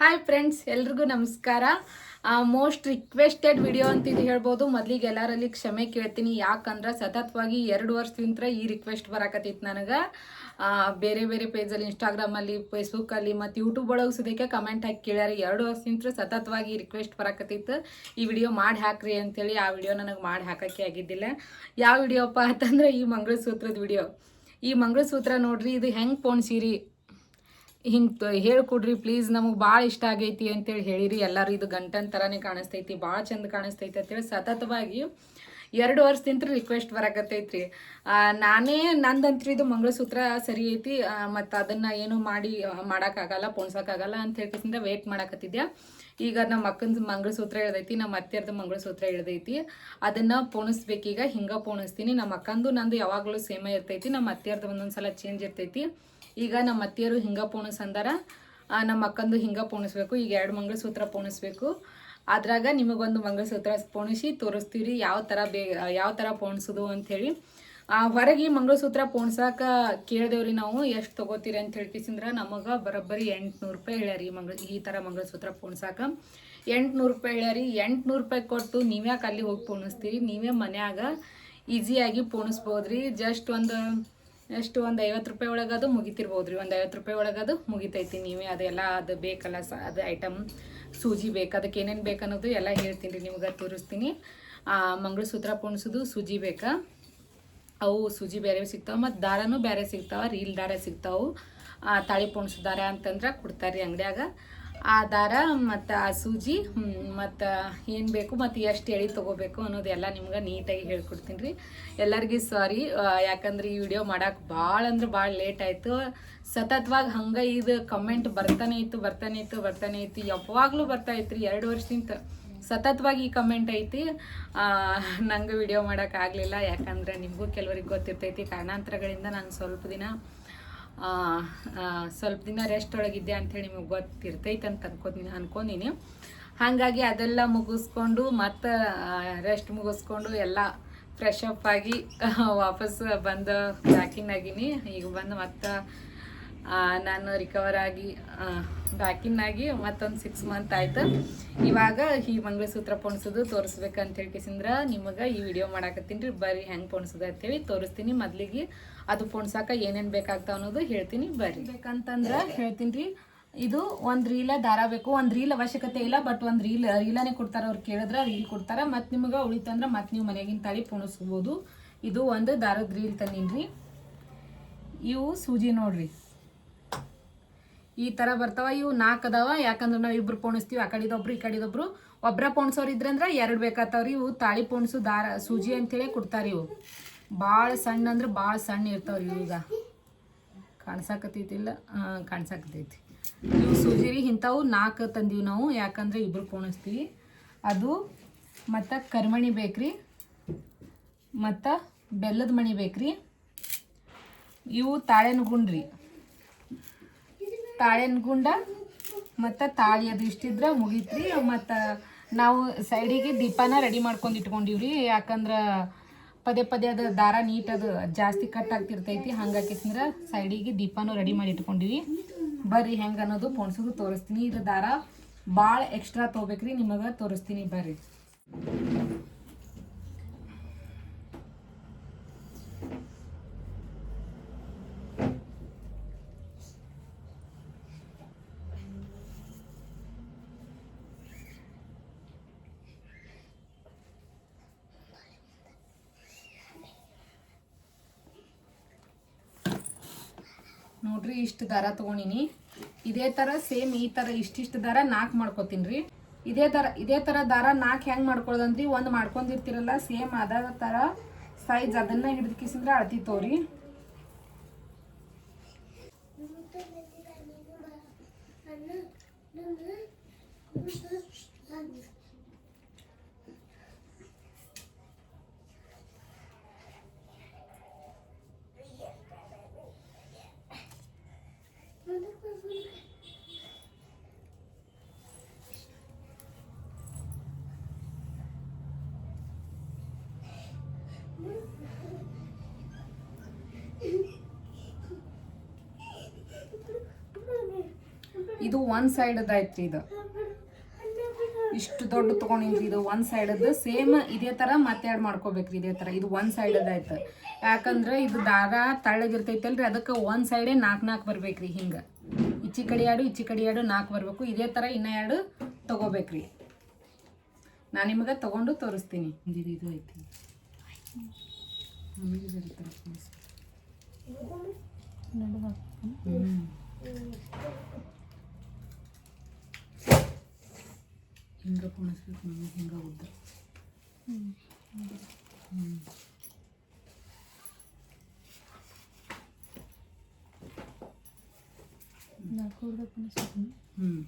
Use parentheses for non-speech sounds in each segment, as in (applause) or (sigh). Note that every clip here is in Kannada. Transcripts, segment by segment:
ಹಾಯ್ ಫ್ರೆಂಡ್ಸ್ ಎಲ್ರಿಗೂ ನಮಸ್ಕಾರ. ಮೋಸ್ಟ್ ರಿಕ್ವೆಸ್ಟೆಡ್ ವಿಡಿಯೋ ಅಂತ ಇದು ಹೇಳ್ಬೋದು. ಮೊದಲಿಗೆ ಎಲ್ಲರಲ್ಲಿ ಕ್ಷಮೆ ಕೇಳ್ತೀನಿ. ಯಾಕಂದ್ರೆ ಸತತವಾಗಿ ಎರಡು ವರ್ಷದಿಂದ ಈ ರಿಕ್ವೆಸ್ಟ್ ಬರಾಕತ್ತಿತ್ತು ನನಗೆ. ಬೇರೆ ಬೇರೆ ಪೇಜಲ್ಲಿ ಇನ್ಸ್ಟಾಗ್ರಾಮಲ್ಲಿ ಫೇಸ್ಬುಕ್ಕಲ್ಲಿ ಮತ್ತು ಯೂಟ್ಯೂಬ್ ಒಳಗೆ ಸುದಕ್ಕೆ ಕಮೆಂಟ್ ಹಾಕಿ ಕೇಳ್ಯಾರ. ಎರಡು ವರ್ಷದಿಂದ ಸತತವಾಗಿ ರಿಕ್ವೆಸ್ಟ್ ಬರಾಕತ್ತಿತ್ತು. ಈ ವಿಡಿಯೋ ಮಾಡಿ ಹಾಕ್ರಿ ಅಂತೇಳಿ ಆ ವಿಡಿಯೋ ನನಗೆ ಮಾಡಿ ಹಾಕೋಕ್ಕೆ ಆಗಿದ್ದಿಲ್ಲ. ಯಾವ ವಿಡಿಯೋಪ್ಪ ಅಂತಂದ್ರೆ ಈ ಮಂಗಳಸೂತ್ರದ ವಿಡಿಯೋ ಈ ಮಂಗಳಸೂತ್ರ ನೋಡ್ರಿ, ಇದು ಹೆಂಗೆ ಪೋಣ್ಸಿರಿ? ಹಿಂಗೆ ಹೇಳ್ಕೊಡ್ರಿ ಪ್ಲೀಸ್ ನಮಗೆ ಭಾಳ ಇಷ್ಟ ಆಗೈತಿ ಅಂತೇಳಿ ಹೇಳಿರಿ. ಎಲ್ಲರೂ ಇದು ಗಂಟನ್ ಥರನೇ ಕಾಣಿಸ್ತೈತಿ ಭಾಳ ಚಂದ ಕಾಣಿಸ್ತೈತಿ ಅಂತೇಳಿ ಸತತವಾಗಿ ಎರಡು ವರ್ಷದಿಂದ ರಿಕ್ವೆಸ್ಟ್ ಬರಕತ್ತೈತ್ರಿ. ನಾನೇ ನಂದಂತ್ರಿ ಇದು ಮಂಗಳಸೂತ್ರ ಸರಿ ಐತಿ ಮತ್ತು ಅದನ್ನು ಏನು ಮಾಡಿ ಮಾಡೋಕ್ಕಾಗಲ್ಲ, ಪೋಣ್ಸೋಕ್ಕಾಗಲ್ಲ ಅಂತ ಹೇಳ್ಕಿಂದ ವೇಟ್ ಮಾಡಕತ್ತಿದ್ದೆ ಈಗ ನಮ್ಮ ಅಕ್ಕನ ಮಂಗಳಸೂತ್ರ ಇಳ್ದೈತಿ ನಮ್ಮ ಅತ್ತೆಯರ್ದು ಮಂಗಳಸೂತ್ರ ಇಳ್ದೈತಿ ಅದನ್ನು ಪೋಣಿಸ್ಬೇಕೀಗ, ಹಿಂಗೆ ಪೋಣಿಸ್ತೀನಿ. ನಮ್ಮ ಅಕ್ಕಂದು ನಂದು ಯಾವಾಗಲೂ ಸೇಮೇ ಇರ್ತೈತಿ ನಮ್ಮ ಅತ್ತೆಯರ್ದು ಒಂದೊಂದು ಸಲ ಚೇಂಜ್ ಇರ್ತೈತಿ. ಈಗ ನಮ್ಮ ಅತ್ತಿಯರು ಹಿಂಗೆ ಪೋಣಿಸ್ ಅಂದಾರ. ನಮ್ಮ ಅಕ್ಕಂದು ಹಿಂಗೆ ಪೋಣಿಸ್ಬೇಕು, ಈಗ ಎರಡು ಮಂಗಳಸೂತ್ರ ಪೋಣಿಸ್ಬೇಕು. ಅದ್ರಾಗ ನಿಮಗೊಂದು ಮಂಗಳಸೂತ್ರ ಪೋಣಿಸಿ ತೋರಿಸ್ತೀವಿ ಯಾವ ಥರ ಬೇ, ಯಾವ ಥರ ಪೋಣಿಸೋದು ಅಂಥೇಳಿ. ಹೊರಗೆ ಮಂಗಳ ಮಂಗಳಸೂತ್ರ ಪೋಣ್ಸಾಕ ಕೇಳ್ದೇವ್ರಿ ನಾವು, ಎಷ್ಟು ತಗೋತೀರಿ ಅಂತ ಹೇಳ್ಕಿಸಿಂದ್ರೆ ನಮಗೆ ಬರೋಬ್ಬರಿ ಎಂಟುನೂರು ರೂಪಾಯಿ ಹೇಳ್ಯಾರಿ ಮಂಗಳ ಈ ಥರ ಮಂಗಳಸೂತ್ರ ಪೋಣ್ಸಾಕ. ಎಂಟುನೂರು ರೂಪಾಯಿ ಹೇಳ್ಯಾರಿ, ಎಂಟುನೂರು ರೂಪಾಯಿ ಕೊಟ್ಟು ನೀವ್ಯಾಕೆ ಅಲ್ಲಿ ಹೋಗಿ ಪೋಣಿಸ್ತೀರಿ, ನೀವೇ ಮನ್ಯಾಗ ಈಸಿಯಾಗಿ ಪೋಣಿಸ್ಬೋದ್ರಿ. ಜಸ್ಟ್ ಒಂದು ಎಷ್ಟು ಒಂದು ಐವತ್ತು ರೂಪಾಯಿ ಒಳಗದು ಮುಗಿತಿರ್ಬೋದು ರೀ ಒಂದು ಐವತ್ತು ರೂಪಾಯಿ ಒಳಗದು ಮುಗಿತೈತಿ. ನೀವೇ ಅದೆಲ್ಲ ಅದು ಬೇಕಲ್ಲ ಸ, ಅದು ಐಟಮ್ ಸೂಜಿ ಬೇಕು. ಅದಕ್ಕೆ ಏನೇನು ಬೇಕನ್ನೋದು ಎಲ್ಲ ಹೇಳ್ತೀನಿ ರೀ ನಿಮ್ಗೆ ತೋರಿಸ್ತೀನಿ. ಮಂಗಳಸೂತ್ರ ಪೋಣಿಸೋದು ಸೂಜಿ ಬೇಕಾ. ಅವು ಸೂಜಿ ಬೇರೆ ಸಿಗ್ತಾವೆ ಮತ್ತು ದಾರನೂ ಬೇರೆ ಸಿಗ್ತಾವೆ. ರೀಲ್ ದಾರ ಸಿಗ್ತಾವೆ. ತಾಳಿ ಪೋಣಿಸೋ ದಾರ ಅಂತಂದ್ರೆ ಕೊಡ್ತಾರೆ ಅಂಗಡ್ಯಾಗ. ಆ ದಾರ ಮತ್ತು ಆ ಸೂಜಿ ಮತ್ತು ಏನು ಬೇಕು ಮತ್ತು ಎಷ್ಟು ಎಳಿ ತೊಗೋಬೇಕು ಅನ್ನೋದೆಲ್ಲ ನಿಮ್ಗೆ ನೀಟಾಗಿ ಹೇಳ್ಕೊಡ್ತೀನಿ ರೀ. ಎಲ್ಲರಿಗೂ ಸಾರಿ ಯಾಕಂದ್ರೆ ಈ ವಿಡಿಯೋ ಮಾಡಕ್ಕೆ ಭಾಳ ಅಂದ್ರೆ ಭಾಳ ಲೇಟ್ ಆಯಿತು. ಸತತವಾಗಿ ಹಂಗೆ ಇದು ಕಮೆಂಟ್ ಬರ್ತಾನೆ ಇತ್ತು ಬರ್ತಾನೆ ಇತ್ತು ಬರ್ತಾನೆ ಇತ್ತು. ಯಾವಾಗಲೂ ಬರ್ತಾ ಇತ್ತು ರೀ, ಎರಡು ವರ್ಷದಿಂದ. ಸತತವಾಗಿ ಈ ಕಮೆಂಟ್ ಐತಿ. ನಂಗೆ ವಿಡಿಯೋ ಮಾಡೋಕ್ಕಾಗಲಿಲ್ಲ ಯಾಕಂದ್ರೆ ನಿಮಗೂ ಕೆಲವರಿಗೆ ಗೊತ್ತಿರ್ತೈತಿ, ಕಾರಣಾಂತರಗಳಿಂದ ನಾನು ಸ್ವಲ್ಪ ದಿನ ಸ್ವಲ್ಪ ದಿನ ರೆಸ್ಟ್ ಒಳಗಿದ್ದೆ ಅಂಥೇಳಿ ನಿಮಗೆ ಗೊತ್ತಿರ್ತೈತೆ ಅಂತ ಅನ್ಕೋತೀನಿ, ಅನ್ಕೊಂಡಿನಿ. ಹಾಗಾಗಿ ಅದೆಲ್ಲ ಮುಗಿಸ್ಕೊಂಡು ಮತ್ತು ರೆಸ್ಟ್ ಮುಗಿಸ್ಕೊಂಡು ಎಲ್ಲ ಫ್ರೆಶ್ ಅಪ್ ಆಗಿ ವಾಪಸ್ ಬಂದು ಬ್ಯಾಕಿನ್ ಆಗಿನಿ. ಈಗ ಬಂದು ಮತ್ತು ನಾನು ರಿಕವರ್ ಆಗಿ ಬ್ಯಾಕಿನ್ ಆಗಿ ಮತ್ತೊಂದು ಸಿಕ್ಸ್ ಮಂತ್ ಆಯ್ತು. ಇವಾಗ ಈ ಮಂಗಳಸೂತ್ರ ಪೊಣ್ಸೋದು ತೋರಿಸ್ಬೇಕಂತ ಹೇಳ್ಕಿಸಿಂದ್ರ ನಿಮಗೆ ಈ ವಿಡಿಯೋ ಮಾಡಾಕತ್ತೀನಿ ರೀ. ಬರೀ ಹೆಂಗೆ ಪೊಣ್ಸೋದು ಅಂತೇಳಿ ತೋರಿಸ್ತೀನಿ. ಮೊದಲಿಗೆ ಅದು ಪುಣ್ಸಾಕ ಏನೇನು ಬೇಕಾಗ್ತಾವ ಅನ್ನೋದು ಹೇಳ್ತೀನಿ, ಬರ್ರಿ. ಬೇಕಂತಂದ್ರೆ ಹೇಳ್ತೀನಿ ರೀ ಇದು ಒಂದು ರೀಲ ದಾರ ಬೇಕು. ಒಂದು ರೀಲ್ ಅವಶ್ಯಕತೆ ಇಲ್ಲ ಬಟ್ ಒಂದು ರೀಲ್, ರೀಲನೇ ಕೊಡ್ತಾರೆ ಅವ್ರು ಕೇಳಿದ್ರೆ ರೀಲ್ ಕೊಡ್ತಾರೆ. ಮತ್ತು ನಿಮಗೆ ಉಳಿತಂದ್ರೆ ಮತ್ತೆ ನೀವು ಮನೆಗಿನ ತಾಳಿ ಪುಣಿಸ್ಬೋದು. ಇದು ಒಂದು ದಾರದ ರೀಲ್ ತಂದಿನ್ರಿ. ಇವು ಸೂಜಿ ನೋಡ್ರಿ. ಈ ಥರ ಬರ್ತಾವ, ಇವು ನಾಲ್ಕು ಅದಾವ. ಯಾಕಂದ್ರೆ ನಾವು ಇಬ್ರು ಪೋಣಿಸ್ತೀವಿ, ಆ ಕಡಿದೊಬ್ರು, ಈ ಕಡಿದೊಬ್ರು. ಒಬ್ರ ಪೋಣಿಸೋರು ಇದ್ರಂದ್ರೆ ಎರಡು ಬೇಕಾಗ್ತಾವ್ರಿ. ಇವು ತಾಳಿ ಪೋಣಿಸು ದಾರ, ಸೂಜಿ ಅಂತೇಳಿ ಕೊಡ್ತಾರೆ ಇವು. ಭಾಳ ಸಣ್ಣ ಅಂದ್ರೆ ಭಾಳ ಸಣ್ಣ ಇರ್ತಾವ್ರಿ ಈಗ ಕಾಣ್ಸಾಕತ್ತೈತಿಲ್ಲ? ಕಾಣ್ಸಾಕತ್ತೈತಿ. ಇವು ಸೂಜಿ ರೀ ಇಂಥವು ನಾಲ್ಕು ತಂದೀವಿ ನಾವು, ಯಾಕಂದ್ರೆ ಇಬ್ರು ಪೋಣಿಸ್ತೀವಿ. ಅದು ಮತ್ತು ಕರಿಮಣಿ ಬೇಕ್ರಿ, ಮತ್ತು ಬೆಲ್ಲದ ಮಣಿ ಬೇಕ್ರಿ. ಇವು ತಾಳೆನ ಗುಂಡ್ರಿ. ತಾಳೆನ ಗುಂಡ ಮತ್ತು ತಾಳಿ ಅದು ಇಷ್ಟಿದ್ರೆ ಮುಗೀತ್ರಿ. ಮತ್ತು ನಾವು ಸೈಡಿಗೆ ದೀಪಾನ ರೆಡಿ ಮಾಡ್ಕೊಂಡು ಇಟ್ಕೊಂಡಿವ್ರಿ. ಯಾಕಂದ್ರೆ ಪದೇ ಪದೇ ಅದು ದಾರ ನೀಟ್ ಅದು, ಜಾಸ್ತಿ ಕಟ್ ಆಗ್ತಿರ್ತೈತಿ. ಹಂಗಾಕಿಸ್ಂದ್ರೆ ಸೈಡಿಗೆ ದೀಪನೂ ರೆಡಿ ಮಾಡಿ ಇಟ್ಕೊಂಡಿವಿ ಬರ್ರಿ, ಹೆಂಗೆ ಅನ್ನೋದು ಪೊಣ್ಸೋದು ತೋರಿಸ್ತೀನಿ. ಇದು ದಾರ ಭಾಳ ಎಕ್ಸ್ಟ್ರಾ ತೊಗೋಬೇಕ್ರಿ, ನಿಮಗೆ ತೋರಿಸ್ತೀನಿ ಬರ್ರಿ. ಇಷ್ಟು ದಾರ ತಗೊಂಡಿನಿ. ಇದೇ ಥರ ಸೇಮ್ ಈ ಥರ ಇಷ್ಟಿಷ್ಟು ದಾರ ನಾಕ್ ಮಾಡ್ಕೋತೀನಿ ರೀ ಇದೇ ಥರ ಇದೇ ಥರ ದಾರ ನಾಲ್ಕು ಹೆಂಗೆ ಮಾಡ್ಕೊಳ್ಳೋದಂದ್ರಿ ಒಂದು ಮಾಡ್ಕೊಂಡಿರ್ತಿರಲ್ಲ ಸೇಮ್ ಅದ ಥರ ಸೈಜ್ ಅದನ್ನ ಹಿಡಿದು ಕಿಸಿಂದ್ರೆ ಅಳತಿ ತೋರಿ. ಒನ್ ಸೈಡ್ ಐತ್ರಿ ಇದು. ಇಷ್ಟು ದೊಡ್ಡ ತಗೊಂಡಿನ್ರಿ ಇದು ಒನ್ ಸೈಡದ್ದು ಸೇಮ್ ಇದೇ ಥರ ಮತ್ತೆ ಮಾಡ್ಕೋಬೇಕ್ರಿ ಇದೇ ಥರ ಇದು ಒನ್ ಸೈಡದ್ದು ಆಯ್ತು. ಯಾಕಂದ್ರೆ ಇದು ದಾರ ತಳ್ಳಗಿರ್ತೈತಲ್ರಿ ಅದಕ್ಕೆ ಒನ್ ಸೈಡೇ ನಾಲ್ಕು ನಾಲ್ಕು ಬರ್ಬೇಕ್ರಿ ಹಿಂಗೆ. ಇಚ್ಚಿ ಕಡೆ ಎರಡು ಇಚ್ಚಿ ಕಡೆ ಎರಡು ನಾಲ್ಕು ಬರಬೇಕು. ಇದೇ ಥರ ಇನ್ನೂ ಎರಡು ತಗೋಬೇಕ್ರಿ. ನಾನು ನಿಮಗೆ ತಗೊಂಡು ತೋರಿಸ್ತೀನಿ. ಇದು ಐತಿ. ಹ್ಮ್, ಇದು ಈ ಥರ ಕುಣಿಸಿ. ಹ್ಮ್. ಹಿಂಗ ಕುಣಿಸ್ಬೇಕು ನಮಗೆ ಹಿಂಗ ಉದ್ದ ಹ್ಮ್. ಹ್ಮ್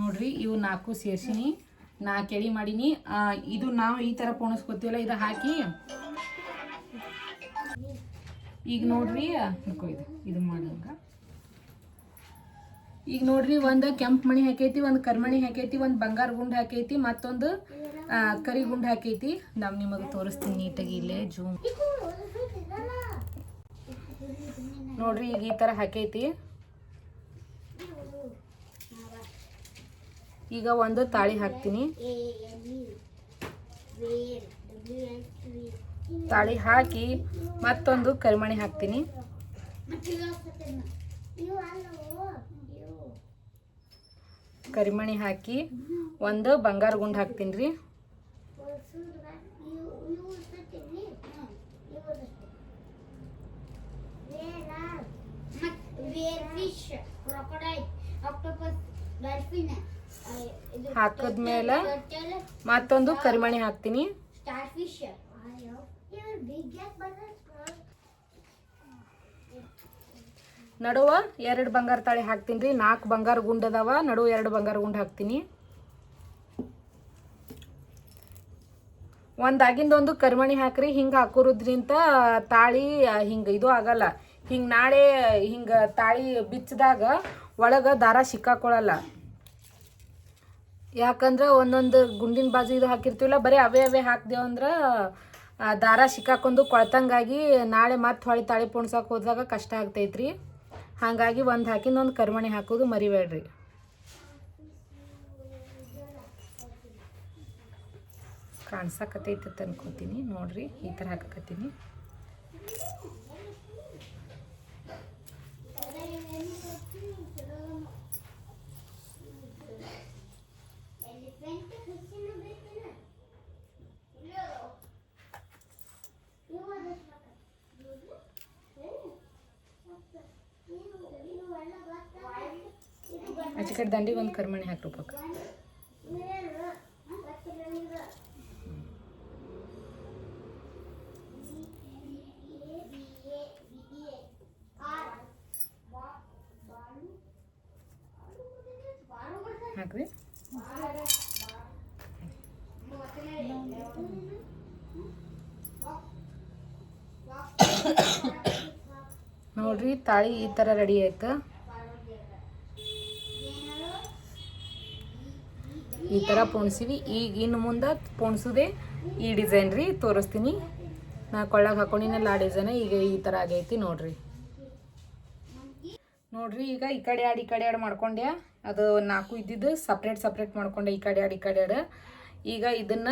ನೋಡ್ರಿ, ಇವು ನಾಲ್ಕು ಸೇರ್ಸಿನಿ. ನಾಲ್ಕು ಎಳಿ ಮಾಡೀನಿ. ಇದು ನಾವು ಈ ಥರ ಪೋಣಿಸ್ಕೊತೀವಲ್ಲ, ಇದು ಹಾಕಿ. ಈಗ ನೋಡ್ರಿ ಇದು ಇದು ಮಾಡಂಗ ಈಗ ನೋಡ್ರಿ, ಒಂದು ಕೆಂಪು ಮಣಿ ಹಾಕೈತಿ, ಒಂದು ಕರ್ಮಣಿ ಹಾಕೈತಿ, ಒಂದು ಬಂಗಾರ ಗುಂಡು ಹಾಕೈತಿ, ಮತ್ತೊಂದು ಕರಿ ಗುಂಡು ಹಾಕೈತಿ. ನಾವು ನಿಮಗೆ ತೋರಿಸ್ತೀನಿ ನೀಟಾಗಿ ಇಲ್ಲೇ, ಜೂಮ್. ನೋಡ್ರಿ, ಈಗ ಈ ಥರ ಹಾಕೈತಿ. ಈಗ ಒಂದು ತಾಳಿ ಹಾಕ್ತೀನಿ. ತಾಳಿ ಹಾಕಿ ಮತ್ತೊಂದು ಕರಿಮಣಿ ಹಾಕ್ತೀನಿ. ಕರಿಮಣಿ ಹಾಕಿ ಒಂದು ಬಂಗಾರ ಗುಂಡು ಹಾಕ್ತೀನಿ ರೀ ಆಕ್ಟೋಪಸ್ ಡಾಲ್ಫಿನ್ ಹಾಕಿದ್ಮೇಲೆ ಮತ್ತೊಂದು ಕರಿಮಣಿ ಹಾಕ್ತೀನಿ. ನಡುವ ಎರಡು ಬಂಗಾರ ತಾಳಿ ಹಾಕ್ತೀನಿ ರೀ ನಾಲ್ಕು ಬಂಗಾರ ಗುಂಡು ನಡುವ ಎರಡು ಬಂಗಾರ ಗುಂಡು ಹಾಕ್ತೀನಿ. ಒಂದಾಗಿಂದೊಂದು ಕರಿಮಣಿ ಹಾಕ್ರಿ. ಹಿಂಗೆ ಹಾಕೋದ್ರಿಂದ ತಾಳಿ ಹಿಂಗೆ ಇದು ಆಗಲ್ಲ. ಹಿಂಗೆ ನಾಳೆ, ಹಿಂಗೆ ತಾಳಿ ಬಿಚ್ಚಿದಾಗ ಒಳಗೆ ದಾರ ಸಿಕ್ಕಾಕೊಳ್ಳಲ್ಲ ಯಾಕಂದ್ರೆ ಒಂದೊಂದು ಗುಂಡಿನ ಬಾಜು ಇದು ಹಾಕಿರ್ತೀವಲ್ಲ, ಬರೀ ಅವೇ ಅವೇ ಹಾಕ್ದೇವು ಅಂದ್ರೆ ದಾರ ಸಿಕ್ಕಾಕೊಂಡು ಕೊಳ್ತಂಗಾಗಿ ನಾಳೆ ಮತ್ತೆ ಹೊಳಿ ತಾಳಿ ಪುಣ್ಸಕ್ಕೆ ಹೋದಾಗ ಕಷ್ಟ ಆಗ್ತೈತ್ರಿ. ಹಾಗಾಗಿ ಒಂದು ಹಾಕಿ ಒಂದು ಕರ್ಮಣಿ ಹಾಕೋದು ಮರಿಬೇಡ್ರಿ. ಕಾಣಿಸಕತ್ತೈತೆ ಅನ್ಕೋತೀನಿ, ನೋಡ್ರಿ ಈ ಥರ ಹಾಕಕತ್ತೀನಿ. ಆಚೆ ಕಡೆ ದಂಡಿಗೆ ಒಂದು ಕರಿಮಣಿ ಹಾಕ್ಬೇಕು ಹಾಕ್ರಿ. ನೋಡ್ರಿ ತಾಳಿ ಈ ಥರ ರೆಡಿ ಆಯ್ತು? ಈ ಥರ ಪೋಣಿಸಿವಿ. ಈಗ ಇನ್ನು ಮುಂದೆ ಪೋಣಿಸೋದೇ ಈ ಡಿಸೈನ್ ರೀ ತೋರಿಸ್ತೀನಿ. ನಾ ಕೊಳ್ಳಾಗ ಹಾಕೊಂಡಿನಲ್ಲ ಆ ಡಿಸೈನ್ ಈಗ ಈ ಥರ ಆಗೈತಿ ನೋಡ್ರಿ. ನೋಡ್ರಿ, ಈಗ ಈ ಕಡೆ ಆಡು, ಈ ಕಡೆ ಆಡು ಮಾಡ್ಕೊಂಡೆ ಅದು ನಾಲ್ಕು ಇದ್ದಿದ್ದು ಸಪ್ರೇಟ್ ಸಪ್ರೇಟ್ ಮಾಡ್ಕೊಂಡೆ ಈ ಕಡೆ ಆಡು, ಈ ಕಡೆ ಆಡು. ಈಗ ಇದನ್ನ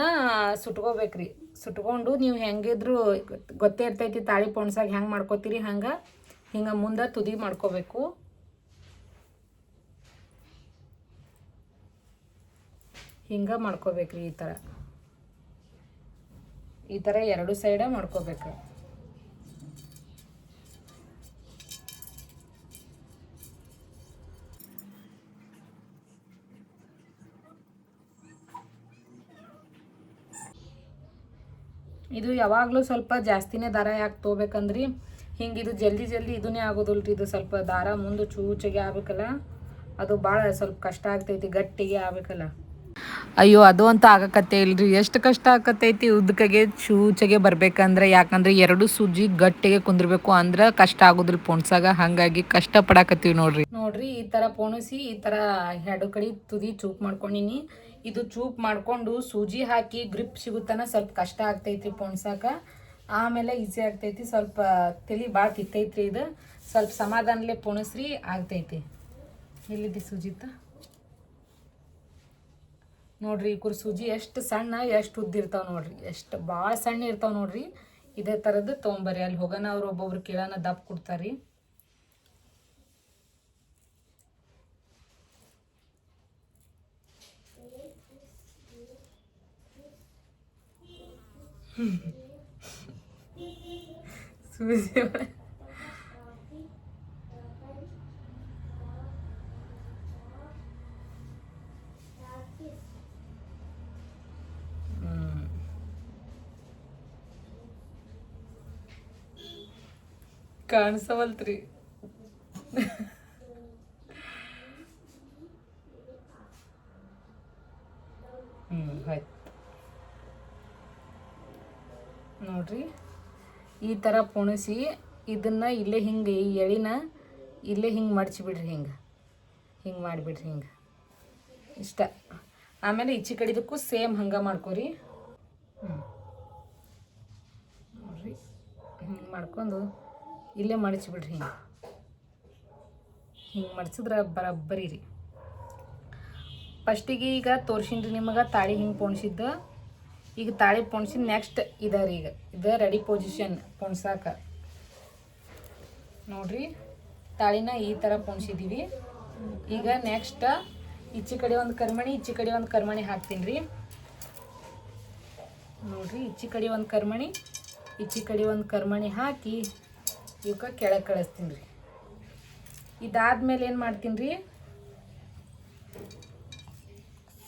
ಸುಟ್ಕೋಬೇಕ್ರಿ. ಸುಟ್ಕೊಂಡು ನೀವು ಹೆಂಗಿದ್ರು ಗೊತ್ತೇ ಇರ್ತೈತಿ ತಾಳಿ ಪೋಣಿಸಾಗ ಹೆಂಗೆ ಮಾಡ್ಕೋತೀರಿ ಹಂಗೆ. ಹಿಂಗೆ ಮುಂದೆ ತುದಿ ಮಾಡ್ಕೋಬೇಕು. ಹಿಂಗೆ ಮಾಡ್ಕೋಬೇಕ್ರಿ ಈ ಥರ ಈ ಥರ ಎರಡು ಸೈಡ ಮಾಡ್ಕೋಬೇಕು. ಇದು ಯಾವಾಗಲೂ ಸ್ವಲ್ಪ ಜಾಸ್ತಿನೇ ದಾರ ಯಾಕೆ ತೊಗೋಬೇಕಂದ್ರಿ ಹಿಂಗೆ ಇದು ಜಲ್ದಿ ಜಲ್ದಿ ಇದನ್ನೇ ಆಗೋದಿಲ್ರಿ, ಇದು ಸ್ವಲ್ಪ ದಾರ ಮುಂದೆ ಚೂಚಿಗೆ ಆಗ್ಬೇಕಲ್ಲ? ಅದು ಭಾಳ ಸ್ವಲ್ಪ ಕಷ್ಟ ಆಗ್ತೈತಿ, ಗಟ್ಟಿಗೆ ಆಗ್ಬೇಕಲ್ಲ? ಅಯ್ಯೋ, ಅದು ಅಂತ ಆಗಕತ್ತೆ ಇಲ್ರಿ. ಎಷ್ಟು ಕಷ್ಟ ಆಕತ್ತೈತಿ ಉದ್ದಕಗೆ ಚೂಚಗೆ ಬರ್ಬೇಕಂದ್ರೆ ಯಾಕಂದ್ರೆ ಎರಡು ಸೂಜಿ ಗಟ್ಟಿಗೆ ಕುಂದಿರ್ಬೇಕು ಅಂದ್ರೆ ಕಷ್ಟ ಆಗುದ್ರಿ ಪೋಣಸಾಗ ಹಂಗಾಗಿ ಕಷ್ಟ ಪಡಾಕತ್ತೀವಿ ನೋಡ್ರಿ. ನೋಡ್ರಿ, ಈ ತರ ಪೋಣಿಸಿ, ಈ ತರ ಎರಡು ಕಡೆ ತುದಿ ಚೂಪ್ ಮಾಡ್ಕೊಂಡಿನಿ. ಇದು ಚೂಪ್ ಮಾಡ್ಕೊಂಡು ಸೂಜಿ ಹಾಕಿ ಗ್ರಿಪ್ ಸಿಗುತ್ತನ ಸ್ವಲ್ಪ ಕಷ್ಟ ಆಗ್ತೈತ್ರಿ ಪೋಣ್ಸಾಕ ಆಮೇಲೆ ಈಸಿ ಆಗ್ತೈತಿ. ಸ್ವಲ್ಪ ತಲಿ ಭಾಳ ತಿತ್ತೈತ್ರಿ ಇದು. ಸ್ವಲ್ಪ ಸಮಾಧಾನಲೆ ಪೋಣಿಸ್ರಿ, ಆಗ್ತೈತಿ. ಎಲ್ಲಿದೆ ಸುಜಿತ? ನೋಡ್ರಿ ಈ ಸೂಜಿ ಎಷ್ಟು ಸಣ್ಣ, ಎಷ್ಟು ಉದ್ದಿರ್ತಾವ ನೋಡ್ರಿ. ಎಷ್ಟು ಭಾಳ ಸಣ್ಣ ಇರ್ತಾವ ನೋಡ್ರಿ. ಇದೇ ಥರದ್ದು ತೊಗೊಂಬರ್ರಿ. ಅಲ್ಲಿ ಹೋಗೋಣ, ಅವ್ರು ಒಬ್ಬೊಬ್ರು ಕೇಳನ ದಪ್ಪ ಕೊಡ್ತಾರ್ರಿ. ಸೂಜಿ ಕಾಣಿಸವಲ್ತ್ರಿ. ಹ್ಞೂ ಆಯ್ತು. ನೋಡ್ರಿ, ಈ ಥರ ಪುಣಿಸಿ ಇದನ್ನ ಇಲ್ಲೇ ಹಿಂಗೆ ಈ ಎಳಿನ ಇಲ್ಲೇ ಹಿಂಗೆ ಮಡ್ಚಿಬಿಡ್ರಿ ಹಿಂಗೆ. ಹಿಂಗೆ ಮಾಡಿಬಿಡ್ರಿ ಹಿಂಗೆ. ಇಷ್ಟ. ಆಮೇಲೆ ಈಚೆ ಕಡಿದಕ್ಕೂ ಸೇಮ್ ಹಂಗೆ ಮಾಡ್ಕೋರಿ. ಹ್ಞೂ ನೋಡ್ರಿ, ಹಿಂಗೆ ಮಾಡ್ಕೊಂಡು ಇಲ್ಲೇ ಮಡಚಿ ಬಿಡ್ರಿ ಹಿಂಗೆ. ಹಿಂಗೆ ಮಡಚಿದ್ರೆ ಬರಬ್ಬರಿ ರೀ. ಫಸ್ಟಿಗೆ ಈಗ ತೋರ್ಸಿನ್ರಿ ನಿಮಗೆ ತಾಳಿ ಹಿಂಗೆ ಪೋಣಿಸಿದ್ದ. ಈಗ ತಾಳಿ ಪೋಣಿಸಿ ನೆಕ್ಸ್ಟ್ ಇದೆ ರೀ ಈಗ. ಇದು ರೆಡಿ ಪೊಸಿಷನ್ ಪೋಣ್ಸಾಕ. ನೋಡ್ರಿ, ತಾಳಿನ ಈ ಥರ ಪೋಣಿಸಿದ್ದೀವಿ ಈಗ ನೆಕ್ಸ್ಟ್ ಈಚೆ ಕಡೆ ಒಂದು ಕರ್ಮಣಿ, ಈಚೆ ಕಡೆ ಒಂದು ಕರ್ಮಣಿ ಹಾಕ್ತೀನಿ ರೀ. ನೋಡ್ರಿ, ಈಚೆ ಕಡೆ ಒಂದು ಕರ್ಮಣಿ, ಈಚೆ ಕಡೆ ಒಂದು ಕರ್ಮಣಿ ಹಾಕಿ ಇವಕ್ಕೆ ಕೆಳಗೆ ಕಳಿಸ್ತೀನಿ ರೀ. ಇದಾದ್ಮೇಲೆ ಏನು ಮಾಡ್ತೀನಿ ರೀ?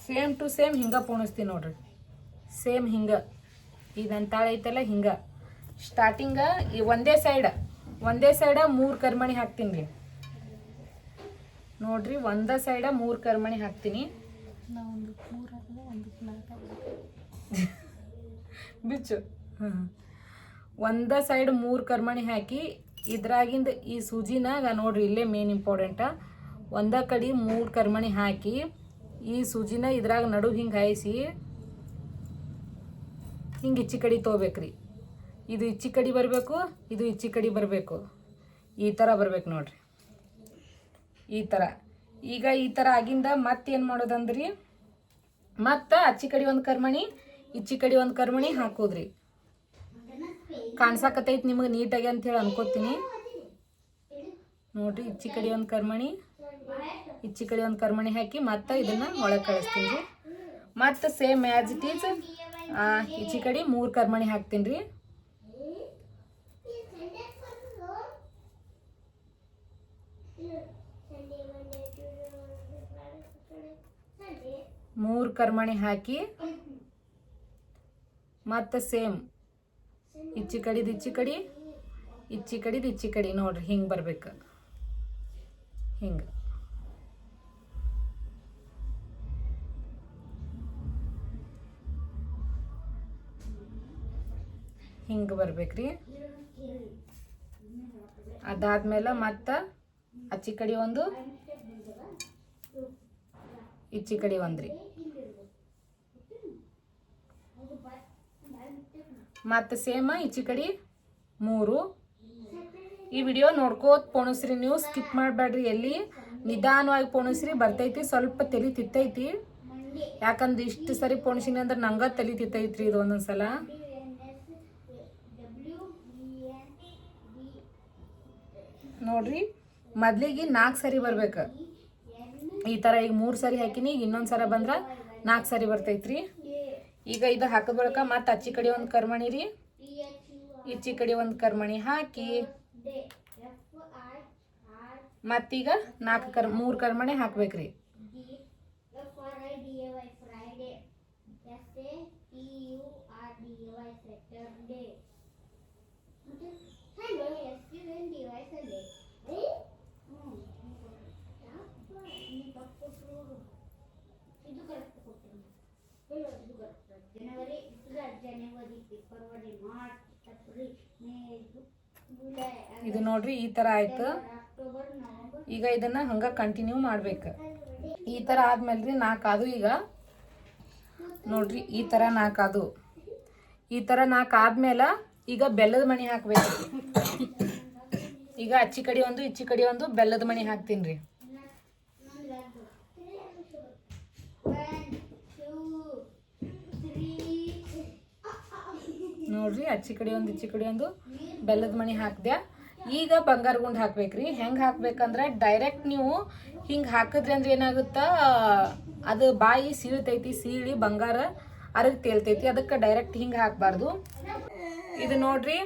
ಸೇಮ್ ಟು ಸೇಮ್ ಹಿಂಗೆ ಪೋಣಿಸ್ತೀನಿ ನೋಡ್ರಿ. ಸೇಮ್ ಹಿಂಗೆ. ಇದಂತ ತಾಳೆ ಐತಲ್ಲ ಹಿಂಗೆ. ಸ್ಟಾರ್ಟಿಂಗ ಈ ಒಂದೇ ಸೈಡ ಒಂದೇ ಸೈಡ ಮೂರು ಕರ್ಮಣಿ ಹಾಕ್ತೀನಿ ರೀ. ನೋಡ್ರಿ, ಒಂದೇ ಸೈಡ ಮೂರು ಕರ್ಮಣಿ ಹಾಕ್ತೀನಿ. ಬಿಚ್ಚು. ಹಾಂ ಒಂದ ಸೈಡ್ ಮೂರು ಕರ್ಮಣಿ ಹಾಕಿ ಇದ್ರಾಗಿಂದ ಈ ಸೂಜಿನಾಗ ನೋಡ್ರಿ ಇಲ್ಲೇ ಮೇನ್ ಇಂಪಾರ್ಟೆಂಟ ಒಂದ ಕಡೆ ಮೂರು ಕರ್ಮಣಿ ಹಾಕಿ ಈ ಸೂಜಿನ ಇದ್ರಾಗ ನಡು ಹಿಂಗೆ ಹಾಯಿಸಿ ಹಿಂಗೆ ಇಚ್ಚಿ ಕಡೆ ತೊಗೋಬೇಕ್ರಿ. ಇದು ಇಚ್ಚಿ ಕಡೆ ಬರಬೇಕು, ಇದು ಇಚ್ಚಿ ಕಡೆ ಬರಬೇಕು. ಈ ಥರ ಬರ್ಬೇಕು ನೋಡ್ರಿ. ಈ ಥರ ಈಗ ಈ ಥರ ಆಗಿಂದ ಮತ್ತೇನು ಮಾಡೋದಂದ್ರಿ? ಮತ್ತು ಅಚ್ಚಿ ಕಡೆ ಒಂದು ಕರ್ಮಣಿ, ಇಚ್ಚಿ ಕಡೆ ಒಂದು ಕರ್ಮಣಿ ಹಾಕೋದ್ರಿ. ಕಾಣ್ಸಾಕತ್ತೈತಿ ನಿಮಗೆ ನೀಟಾಗಿ ಅಂತೇಳಿ ಅನ್ಕೋತೀನಿ. ನೋಡ್ರಿ, ಇಚ್ಚಿ ಕಡೆ ಒಂದು ಕರ್ಮಣಿ. ಇಚ್ಚಿ ಕಡೆ ಒಂದು ಕರ್ಮಣಿ ಹಾಕಿ ಮತ್ತೆ ಇದನ್ನ ಒಳಗೆ ಕಳಿಸ್ತೀನಿ ರೀ. ಮತ್ತು ಸೇಮ್ ಆ್ಯಸ್ ಇಟ್ ಈಸ್ ಈಚೆ ಕಡೆ ಮೂರು ಕರ್ಮಣಿ ಹಾಕ್ತೀನಿ ರೀ. ಮೂರು ಕರ್ಮಣಿ ಹಾಕಿ ಮತ್ತು ಸೇಮ್ ಇಚ್ಚಿ ಕಡಿದು ಇಚ್ಚಿ ಕಡಿ ಇಚ್ಚಿ ಕಡಿದು ಇಚ್ಚಿ ಕಡಿ ನೋಡ್ರಿ, ಹಿಂಗೆ ಬರ್ಬೇಕು. ಹಿಂಗೆ. ಹಿಂಗೆ ಬರ್ಬೇಕ್ರಿ. ಅದಾದ್ಮೇಲೆ ಮತ್ತು ಅಚ್ಚಿ ಕಡಿ ಒಂದು ಇಚ್ಚಿ ಕಡಿ ಒಂದ್ರಿ. ಮತ್ತು ಸೇಮ್ ಈಚೆ ಕಡೆ ಮೂರು. ಈ ವಿಡಿಯೋ ನೋಡ್ಕೋತ ಪೋಣಿಸ್ರಿ ನೀವು, ಸ್ಕಿಪ್ ಮಾಡಬೇಡ್ರಿ ಎಲ್ಲಿ. ನಿಧಾನವಾಗಿ ಪೋಣಿಸ್ರಿ, ಬರ್ತೈತಿ, ಸ್ವಲ್ಪ ತಲೆ ತಿತ್ತೈತಿ. ಯಾಕಂದ್ರೆ ಇಷ್ಟು ಸರಿ ಪೋಣಿಸಿನಿ ಅಂದ್ರೆ ನಂಗೆ ತಲೆ ತಿತ್ತೈತ್ರಿ ಇದು ಒಂದೊಂದು ಸಲ ನೋಡ್ರಿ, ಮೊದ್ಲಿಗೆ ನಾಲ್ಕು ಸರಿ ಬರ್ಬೇಕು. ಈ ಥರ ಈಗ ಮೂರು ಸರಿ ಹಾಕಿನಿ, ಈಗ ಇನ್ನೊಂದು ಸಲ ಬಂದ್ರೆ ನಾಲ್ಕು ಸರಿ ಬರ್ತೈತ್ರಿ. ಈಗ ಇದು ಹಾಕಿದ ಬಳಿಕ ಮತ್ತೆ ಅಚ್ಚಿ ಕಡೆ ಒಂದು ಕರ್ಮಣಿ ರೀ? ಇಚ್ಚಿ ಕಡೆ ಒಂದು ಕರ್ಮಣಿ ಹಾಕಿ. ಮತ್ತೀಗ ನಾಲ್ಕು ಕರ್, ಮೂರು ಕರ್ಮಣಿ ಹಾಕ್ಬೇಕ್ರಿ ಫೆಬ್ರವರಿ ಇದು ನೋಡ್ರಿ, ಈ ಥರ ಆಯ್ತು. ಈಗ ಇದನ್ನ ಹಂಗ ಕಂಟಿನ್ಯೂ ಮಾಡ್ಬೇಕು. ಈ ಥರ ಆದ್ಮೇಲೆ ರೀ ನಾಲ್ಕು ಈಗ. ನೋಡ್ರಿ, ಈ ಥರ ನಾಲ್ಕು ಈ ಥರ ನಾಲ್ಕು ಆದ್ಮೇಲೆ ಈಗ ಬೆಲ್ಲದ ಮಣಿ ಹಾಕ್ಬೇಕು. ಈಗ ಅಚ್ಚಿ ಕಡೆ ಒಂದು, ಇಚ್ಚಿ ಕಡೆ ಒಂದು ಬೆಲ್ಲದ ಮಣಿ ಹಾಕ್ತೀನಿ ರೀ ನೋಡ್ರಿ, ಅಚ್ಚಿ ಕಡೆ ಒಂದು, ಇಚ್ಚಿ ಕಡೆ ಒಂದು ಬೆಲ್ಲದ ಮಣಿ ಹಾಕ್ದೆ. ಈಗ ಬಂಗಾರ ಗುಂಡ್ ಹಾಕ್ಬೇಕ್ರಿ. ಹೆಂಗೆ ಹಾಕ್ಬೇಕಂದ್ರೆ ಡೈರೆಕ್ಟ್ ನೀವು ಹಿಂಗೆ ಹಾಕಿದ್ರಿ ಅಂದ್ರೆ ಏನಾಗುತ್ತಾ? ಅದು ಬಾಯಿ ಸೀಳ್ತೈತಿ, ಸೀಳಿ ಬಂಗಾರ ಅರಗ್ ತೇಲ್ತೈತಿ ಅದಕ್ಕೆ ಡೈರೆಕ್ಟ್ ಹಿಂಗೆ ಹಾಕಬಾರ್ದು. ಇದು ನೋಡ್ರಿ,